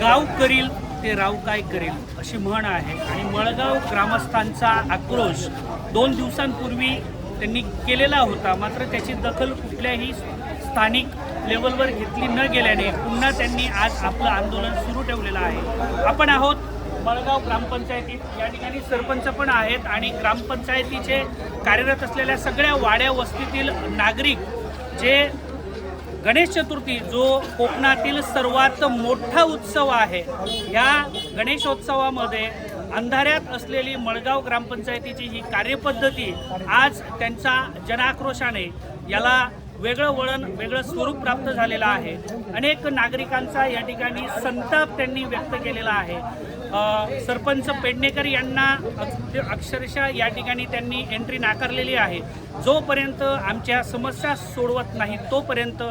गाव करील ते राव काय करेल अशी म्हण आहे. आणि मळगाव ग्रामस्थांचा आक्रोश दोन दिवसांपूर्वी त्यांनी केलेला होता. मात्र त्याची दखल कुठल्याही स्थानिक लेवलवर घेतली न गेल्याने पुन्हा त्यांनी आज आपलं आंदोलन सुरू ठेवलेलं आहे. आपण आहोत मळगाव ग्रामपंचायतीत या ठिकाणी सरपंच पण आहेत आणि ग्रामपंचायतीचे कार्यरत असलेल्या सगळ्या वाड्या वस्तीतील नागरिक जे गणेश चतुर्थी जो कोकणातील सर्वात मोठा उत्सव आहे या गणेशोत्सवामध्ये अंधाऱ्यात असलेली मळगाव ग्रामपंचायतीची ही कार्यपद्धती आज त्यांचा जनाक्रोशाने याला वेगळं वळण वेगळं स्वरूप प्राप्त झालेलं आहे. अनेक नागरिकांचा या ठिकाणी संताप त्यांनी व्यक्त केलेला आहे. सरपंच पेडणेकर यांना अक्षरशः या ठिकाणी त्यांनी एंट्री नाकारलेली आहे. जोपर्यंत आमच्या समस्या सोडवत नाही तोपर्यंत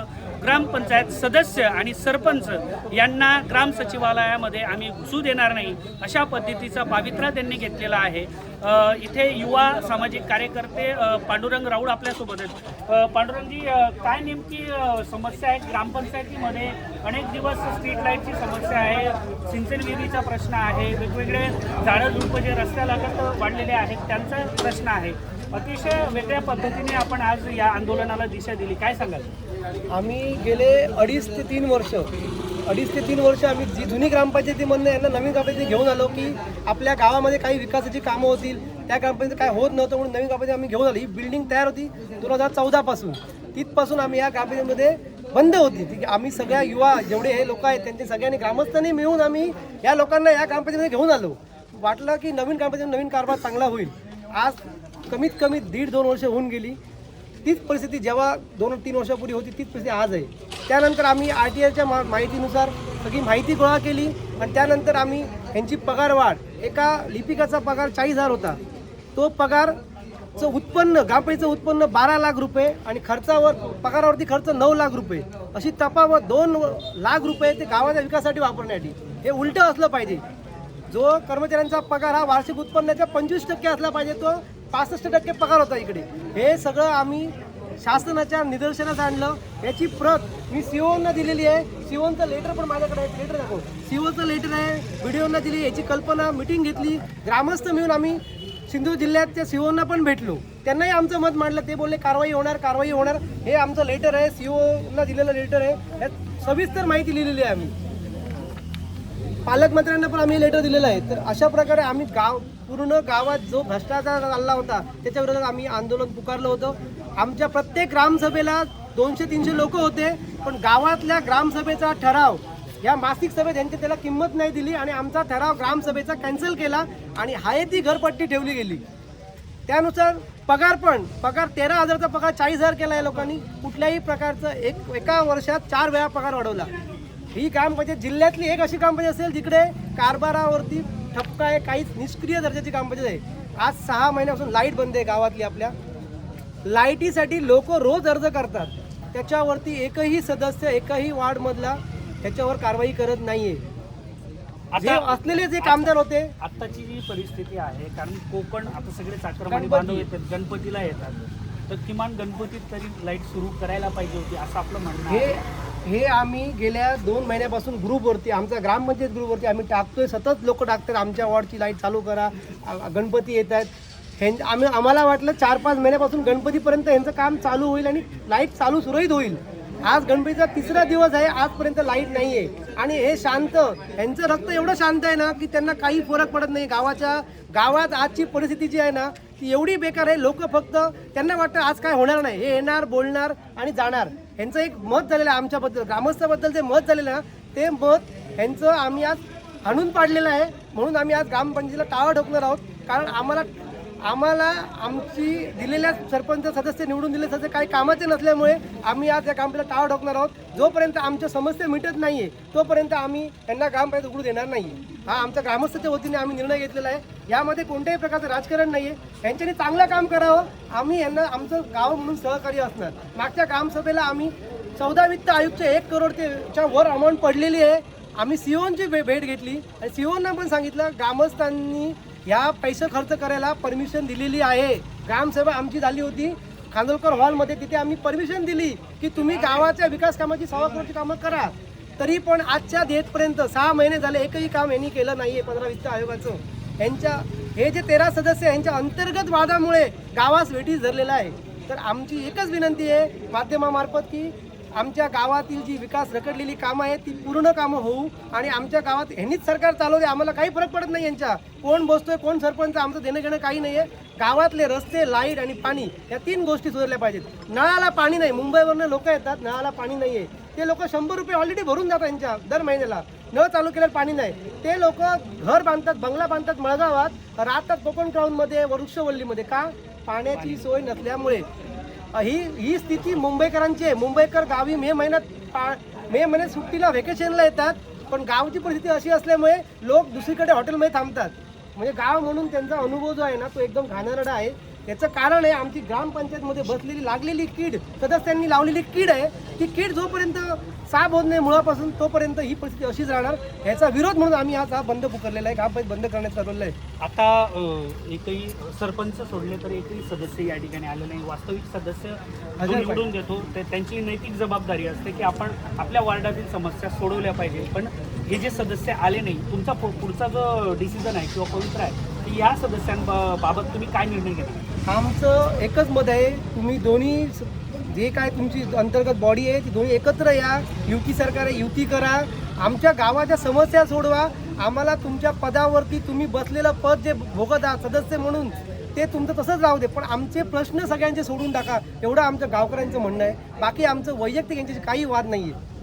ग्रामपंचायत सदस्य आणि सरपंच यांना ग्राम सचिवालयामध्ये आम्ही घुसू देणार नाही अशा पद्धतीचा पावित्रा त्यांनी घेतलेला आहे. इथे युवा सामाजिक कार्यकर्ते पांडुरंग राऊळ आपल्यासोबत आहेत. पांडुरंगजी काय नेमकी समस्या आहे? ग्रामपंचायतीमध्ये अनेक दिवस स्ट्रीट लाईटची समस्या आहे. सिंचन विहिरीचा प्रश्न आहे. वेगवेगळे झाडं झुडपं जे रस्त्यालागत वाढलेले आहेत त्यांचा प्रश्न आहे. अतिशय वेगळ्या पद्धतीने आपण आज या आंदोलनाला दिशा दिली. काय सांगाल? आम्ही गेले अडीच ते तीन वर्ष. अडीच ते तीन वर्ष आम्ही जी जुनी ग्रामपंचायतीमधनं यांना नवीन ग्रामपंचायती घेऊन आलो की आपल्या गावामध्ये काही विकासाची कामं होतील त्या ग्रामपंचायत काय होत नव्हतं म्हणून नवीन ग्रामपंचायत आम्ही घेऊन आलो. ही बिल्डिंग तयार होती दोन हजार चौदापासून तिथपासून आम्ही या ग्रामपंचायतीमध्ये बंद होती. ती आम्ही सगळ्या युवा जेवढे हे लोक आहेत त्यांचे सगळ्यांनी ग्रामस्थांनी मिळून आम्ही या लोकांना या ग्रामपंचायतीमध्ये घेऊन आलो. वाटलं की नवीन ग्रामपंचायत नवीन कारभार चांगला होईल. आज कमीत कमी दीड दोन वर्ष होऊन गेली. तीच परिस्थिती जेव्हा दोन तीन वर्षापूर्वी होती तीच परिस्थिती आज आहे. त्यानंतर आम्ही आर टी आयच्या मा माहितीनुसार सगळी माहिती गोळा केली आणि त्यानंतर आम्ही ह्यांची पगारवाढ एका लिपिकाचा पगार चाळीस हजार होता. तो पगारचं उत्पन्न ग्रामपंचायतीचं उत्पन्न बारा लाख रुपये आणि खर्चावर पगारावरती खर्च नऊ लाख रुपये. अशी तफावत दोन लाख रुपये ते गावाच्या विकासासाठी वापरण्यासाठी. हे उलटं असलं पाहिजे. जो कर्मचाऱ्यांचा पगार हा वार्षिक उत्पन्नाच्या पंचवीस टक्के असला पाहिजे तो पासष्ट टक्के पगार होता इकडे. हे सगळं आम्ही शासनाच्या निदर्शनास आणलं. याची प्रत मी सीओना दिलेली आहे. सीओचं लेटर पण माझ्याकडे आहे. लेटर दाखव. सीओचं लेटर आहे. व्हिडिओना दिली. याची कल्पना मिटिंग घेतली. ग्रामस्थ मिळून आम्ही सिंधुदुर्ग जिल्ह्याच्या सीओना पण भेटलो. त्यांनाही आमचं मत मांडलं. ते बोलले कारवाई होणार कारवाई होणार. हे आमचं लेटर आहे. सीओला दिलेलं लेटर आहे. यात सविस्तर माहिती लिहिलेली आहे आम्ही. पालकमंत्र्यांना पण आम्ही लेटर दिलेलं आहे. तर अशा प्रकारे आम्ही गाव पूर्ण गावात जो भ्रष्टाचार चालला होता त्याच्या विरोधात आम्ही आंदोलन पुकारलं होतं. आमच्या प्रत्येक ग्रामसभेला दोनशे तीनशे लोक होते पण गावातल्या ग्रामसभेचा ठराव या मासिक सभेत यांची त्याला किंमत नाही दिली आणि आमचा ठराव ग्रामसभेचा कॅन्सल केला आणि हाय ती घरपट्टी ठेवली गेली. त्यानुसार पगार पण पगार तेरा हजारचा पगार चाळीस हजार केला आहे लोकांनी. कुठल्याही प्रकारचं एक एका वर्षात चार वेळा पगार वाढवला. ही ग्रामपंचायत जिल्ह्यातली एक अशी ग्रामपंचायत असेल जिकडे कारभारावरती ठपका आहे काहीच निष्क्रिय दर्जाची ग्रामपंचायत आहे. आज सहा महिन्यापासून लाइट बंद आहे गावातली आपल्या. लाईटीसाठी लोक रोज अर्ज करतात. त्याच्यावरती एकही सदस्य एकही वार्डमधला त्याच्यावर कारवाई करत नाहीये. जे असलेले जे कामदार होते आत्ताची जी परिस्थिती आहे कारण कोकण आता सगळे चाकरमानी. बांधव येतात गणपतीला येतात. तर किमान गणपतीत तरी लाइट सुरू करायला पाहिजे होती असं आपलं म्हणणं हे हे आम्ही गेल्या दोन महिन्यापासून ग्रुपवरती आमच्या ग्रामपंचायत ग्रुपवरती आम्ही टाकतोय. सतत लोक टाकतात आमच्या वॉर्डची लाइट चालू करा गणपती येत आहेत. हे आम्ही आम्हाला वाटलं चार पाच महिन्यापासून गणपतीपर्यंत यांचं काम चालू होईल आणि लाइट चालू सुरळीत होईल. आज गणपतीचा तिसरा दिवस आहे आजपर्यंत लाइट नाही आहे आणि हे शांत यांचं रक्त एवढं शांत आहे ना की त्यांना काही फरक पडत नाही. गावाच्या गावात आजची परिस्थिती जी आहे ना ती एवढी बेकार आहे. लोक फक्त त्यांना वाटतं आज काय होणार नाही. हे येणार बोलणार आणि जाणार. ह्यांचं एक मत झालेलं आहे आमच्याबद्दल ग्रामस्थाबद्दल जे मत झालेलं आहे ना ते मत ह्यांचं आम्ही आज हाणून पाडलेलं आहे. म्हणून आम्ही आज ग्रामपंचायतीला टाळा ठोकणार आहोत. कारण आम्हाला आम्हाला आमची दिलेल्या सरपंच सदस्य निवडून दिले सदस्य काही कामाचे नसल्यामुळे आम्ही आज या ग्रामपंचायत टाळा ठोकणार आहोत. जोपर्यंत आमच्या समस्या मिटत नाही आहे तोपर्यंत आम्ही यांना ग्रामपंचायत उघडू देणार नाही हा आमच्या ग्रामस्थाच्या वतीने आम्ही निर्णय घेतलेला आहे. यामध्ये कोणत्याही प्रकारचं राजकारण नाही आहे यांच्यानी चांगलं काम करावं. आम्ही यांना आमचं गाव म्हणून सहकार्य असणार. मागच्या ग्रामसभेला आम्ही चौदा वित्त आयुक्त एक करोडच्या वर अमाऊंट पडलेली आहे. आम्ही सीओनची भे भेट घेतली. आणि सीओना पण सांगितलं ग्रामस्थांनी ह्या पैसे खर्च करायला परमिशन दिलेली आहे. ग्रामसभा आमची झाली होती. खांदोलकर हॉलमध्ये तिथे आम्ही परमिशन दिली की तुम्ही गावाच्या विकास कामाची सव्वा करोडची कामं करा. तरी पण आजच्या डेटपर्यंत सहा महिने झाले एकही काम यांनी केलं नाही आहे पंधरा वित्त आयोगाचं. यांच्या हे जे तेरा सदस्य यांच्या अंतर्गत वादामुळे गावास वेठीस धरलेला आहे. तर आमची एकच विनंती आहे माध्यमामार्फत की आमच्या गावातील जी विकास रखडलेली कामं आहेत ती पूर्ण कामं होऊ आणि आमच्या गावात ह्यांनीच सरकार चालवते आम्हाला काही फरक पडत नाही यांच्या. कोण बसतोय कोण सरपंच आमचं देणं घेणं काही नाही आहे गावातले रस्ते लाइट आणि पाणी या तीन गोष्टी सुधारल्या पाहिजेत. नळाला पाणी नाही मुंबईवरनं लोक येतात नळाला पाणी नाही आहे ते लोक शंभर रुपये ऑलरेडी भरून जातात यांच्या दर महिन्याला. नळ चालू केल्यावर पाणी नाही. ते लोक घर बांधतात बंगला बांधतात मळगावात राहतात कोकण ग्राउंडमध्ये वृक्षवल्लीमध्ये. का? पाण्याची सोय नसल्यामुळे. ही ही स्थिती मुंबईकरांची आहे. मुंबईकर गावी मे महिन्यात पा मे महिन्यात सुट्टीला व्हेकेशनला येतात. पण गावची परिस्थिती अशी असल्यामुळे लोक दुसरीकडे हॉटेलमध्ये थांबतात. म्हणजे गाव म्हणून त्यांचा अनुभव जो आहे ना तो एकदम घाणेरडा आहे. याचं कारण आहे आमची ग्रामपंचायतमध्ये बसलेली लागलेली कीड सदस्यांनी लावलेली कीड आहे ती कीड जोपर्यंत साफ होत नाही मुळापासून तोपर्यंत ही परिस्थिती अशीच राहणार. याचा विरोध म्हणून आम्ही आज हा बंद पुकारलेला आहे ग्रामपंचायत बंद करण्यात ठरवलं आहे. आता एकही सरपंच सोडले तर एकही सदस्य या ठिकाणी आले नाही. वास्तविक सदस्य निवडून देतो ते त्यांची नैतिक जबाबदारी असते की आपण आपल्या वार्डातील समस्या सोडवल्या पाहिजे. पण हे जे सदस्य आले नाही तुमचा पु- पुढचा जो डिसिजन आहे किंवा पवित्र आहे की या सदस्यांबाबत तुम्ही काय निर्णय घेता आमचं एकच मत आहे तुम्ही दोन्ही स- जे काय तुमची अंतर्गत बॉडी आहे ती दोन्ही एकत्र या युती सरकार आहे युती करा आमच्या गावाच्या समस्या सोडवा आम्हाला तुमच्या पदावरती तुम्ही बसलेलं पद जे भोगत आहात सदस्य म्हणून ते तुमचं तसंच राहू दे पण आमचे प्रश्न सगळ्यांचे सोडून टाका एवढं आमच्या गावकऱ्यांचं म्हणणं आहे. बाकी आमचं वैयक्तिक यांच्याशी काही वाद नाही आहे